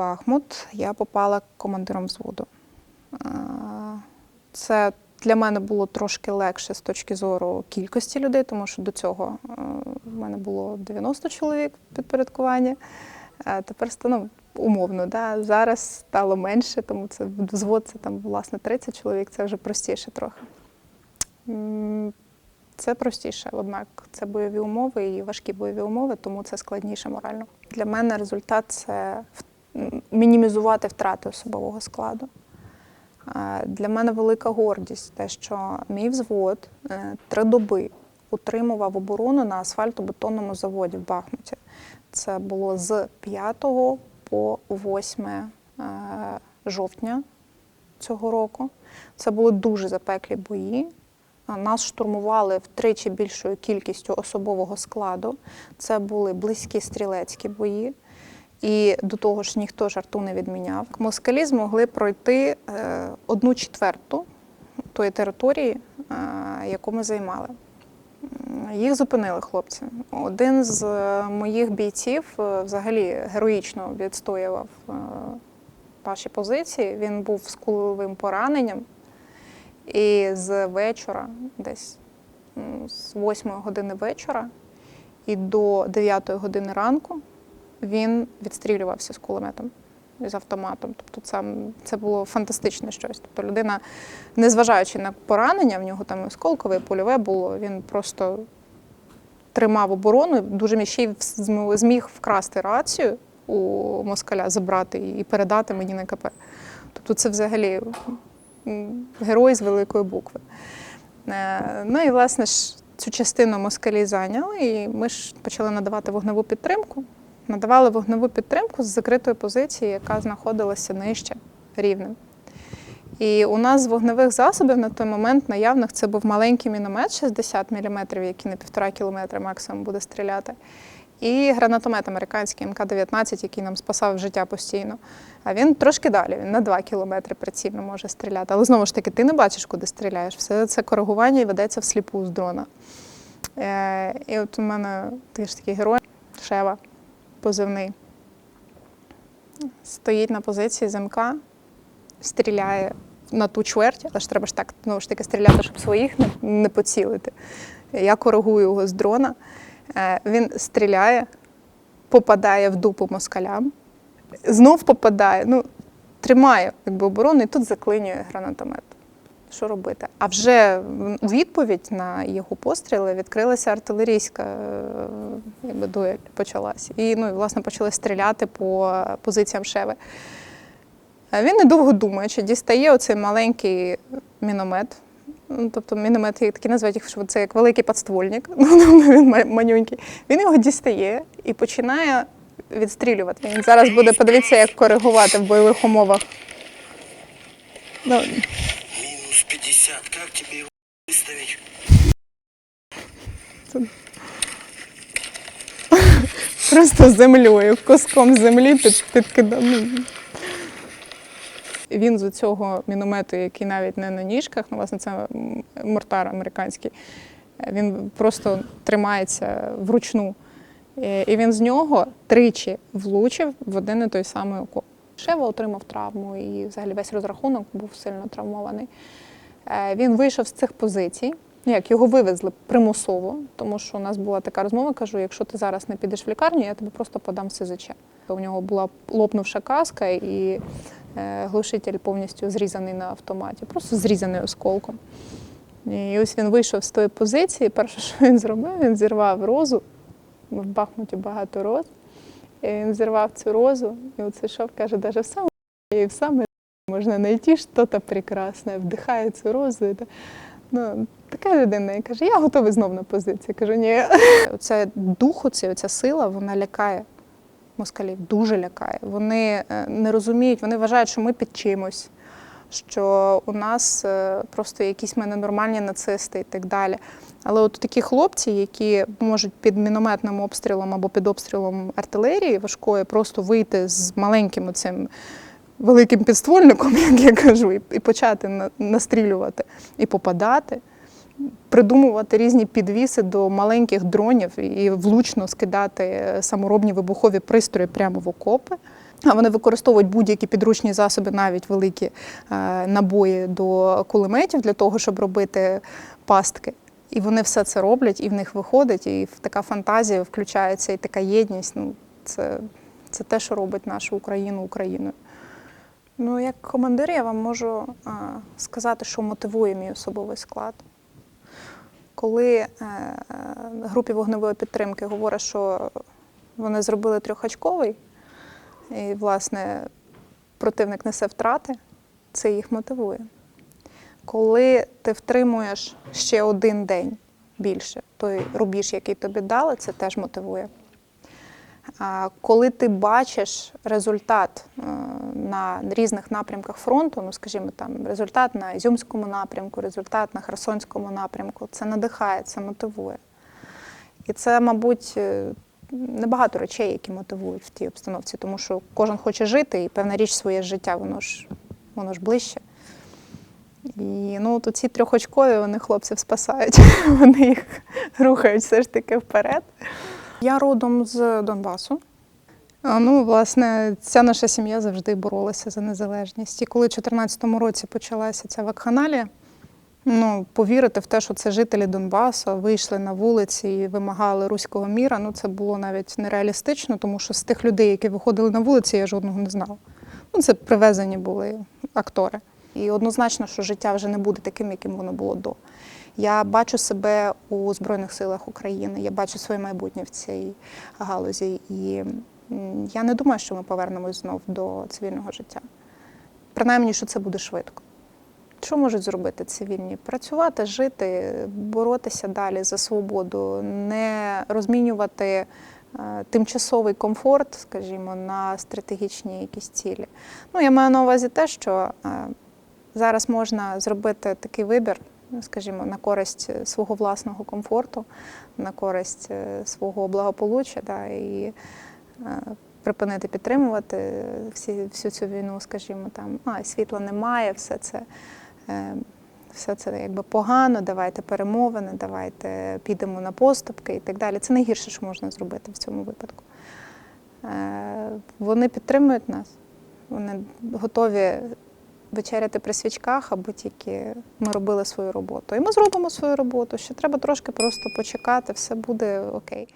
Бахмут я попала командиром взводу. Це для мене було трошки легше з точки зору кількості людей, тому що до цього е, в мене було 90 чоловік в підпорядкуванні. Е, Тепер стану умовно, да? зараз стало менше, тому це взвод це там власне 30 чоловік, це вже простіше трохи. Це простіше, однак це бойові умови і важкі бойові умови, тому це складніше морально. Для мене результат це в- мінімізувати втрати особового складу. Е, Для мене велика гордість те, що мій взвод е, три доби утримував оборону на асфальтобетонному заводі в Бахмуті. Це було з 5 по 8 е, жовтня цього року. Це були дуже запеклі бої. Нас штурмували втричі більшою кількістю особового складу. Це були близькі стрілецькі бої. І до того ж ніхто жарту не відміняв. Москалі змогли пройти е, одну четверту тої території, е, яку ми займали. Їх зупинили хлопці. Один з е, моїх бійців взагалі героїчно відстоював наші позиції. Він був з куловим пораненням. І з вечора, десь з 8 години вечора і до 9 години ранку він відстрілювався з кулеметом з автоматом. Тобто це, це було фантастичне щось. Тобто людина, незважаючи на поранення, в нього там осколкове, польове було, він просто тримав оборону, дуже ще зміг вкрасти рацію у москаля, забрати і передати мені на КП. Тобто це взагалі герой з великої букви. Е, Ну і власне ж цю частину москалі зайняли, і ми ж почали надавати вогневу підтримку. Надавали вогневу підтримку з закритої позиції, яка знаходилася нижче рівнем. І у нас з вогневих засобів на той момент наявних це був маленький міномет 60 мм, який на півтора кілометра максимум буде стріляти. І гранатомет американський МК-19, який нам спасав життя постійно. А він трошки далі, він на 2 кілометри прицільно може стріляти. Але знову ж таки, ти не бачиш, куди стріляєш. Все це коригування ведеться всліпу з дрона. Е, і от у мене такий ж такий герой, Шева, позивний. Стоїть на позиції ЗМК, стріляє на ту чверть, але ж треба ж так знову ж таки стріляти, щоб своїх не, не поцілити. Я коригую його з дрона. Е, Він стріляє, попадає в дупу москалям, знов попадає, ну, тримає якби, оборону і тут заклинює гранатомет. Що робити? А вже у відповідь на його постріли відкрилася артилерійська е, якби, дуель почалась. І ну, і, власне почали стріляти по позиціям Шеви. Е, Він недовго думаючи, дістає оцей маленький міномет. Ну, Тобто міномет такі називають їх, що це як великий подствольник, ну, він ма- манюнький. Він його дістає і починає відстрілювати. Він зараз буде подивитися, як коригувати в бойових умовах. Ну, 50. Как тебе его выставить? просто землею, куском землі під, підкидав. Він з цього міномету, який навіть не на ніжках, ну, власне, це мортар американський, він просто тримається вручну. І він з нього тричі влучив в один і той самий окоп. Шева отримав травму, і взагалі весь розрахунок був сильно травмований. Е, Він вийшов з цих позицій. Ну, Як його вивезли примусово, тому що у нас була така розмова. Кажу: якщо ти зараз не підеш в лікарню, я тебе просто подам СЗЧ. У нього була лопнувша каска і е, глушитель повністю зрізаний на автоматі, просто зрізаний осколком. І ось він вийшов з тої позиції. Перше, що він зробив, він зірвав розу. В Бахмуті багато роз. І він зірвав цю розу, і оце йшов, каже, навіть в самому і в саме можна знайти щось прекрасне, вдихає цю розу. Ну, така людина і каже, я готовий знов на позиції. Кажу, ні. Оце дух, оця, оця сила, вона лякає москалів, дуже лякає. Вони е, не розуміють, вони вважають, що ми під чимось, що у нас е, просто якісь ми ненормальні нацисти і так далі. Але от такі хлопці, які можуть під мінометним обстрілом або під обстрілом артилерії важкої просто вийти з маленьким оцим великим підствольником, як я кажу, і, почати на- настрілювати і попадати, придумувати різні підвіси до маленьких дронів і влучно скидати е, саморобні вибухові пристрої прямо в окопи. А вони використовують будь-які підручні засоби, навіть великі е, набої до кулеметів для того, щоб робити пастки. І вони все це роблять, і в них виходить, і така фантазія включається, і така єдність. Ну, це, це те, що робить нашу Україну Україною. Ну, як командир, я вам можу а, сказати, що мотивує мій особовий склад. Коли е, групі вогневої підтримки говорять, що вони зробили трьохачковий, і, власне, противник несе втрати, це їх мотивує. Коли ти втримуєш ще один день більше, той рубіж, який тобі дали, це теж мотивує. А Коли ти бачиш результат на різних напрямках фронту, ну скажімо, там результат на Ізюмському напрямку, результат на Херсонському напрямку, це надихає, це мотивує. І це, мабуть, е, небагато речей, які мотивують в тій обстановці, тому що кожен хоче жити, і певна річ своє життя, воно ж, воно ж ближче. І ну, то ці трьохочкові вони хлопців спасають, вони їх рухають все ж таки вперед. Я родом з Донбасу. Ну, власне, ця наша сім'я завжди боролася за незалежність. І коли в 2014 році почалася ця вакханалія, ну, повірити в те, що це жителі Донбасу вийшли на вулиці і вимагали руського міра, ну це було навіть нереалістично, тому що з тих людей, які виходили на вулиці, я жодного не знала. Ну, це привезені були актори. І однозначно, що життя вже не буде таким, яким воно було до. Я бачу себе у Збройних силах України, я бачу своє майбутнє в цій галузі. І я не думаю, що ми повернемось знов до цивільного життя. Принаймні, що це буде швидко. Що можуть зробити цивільні? Працювати, жити, боротися далі за свободу, не розмінювати е, тимчасовий комфорт, скажімо, на стратегічні якісь цілі. Ну, я маю на увазі те, що е, зараз можна зробити такий вибір, скажімо, на користь свого власного комфорту, на користь е, свого благополуччя, да, і припинити підтримувати всі, всю цю війну, скажімо, там, а, світла немає, все це. е, Все це якби погано, давайте перемовини, давайте підемо на поступки і так далі. Це найгірше, що можна зробити в цьому випадку. Е, Вони підтримують нас, вони готові вечеряти при свічках, аби тільки ми робили свою роботу. І ми зробимо свою роботу. Ще треба трошки просто почекати, все буде окей.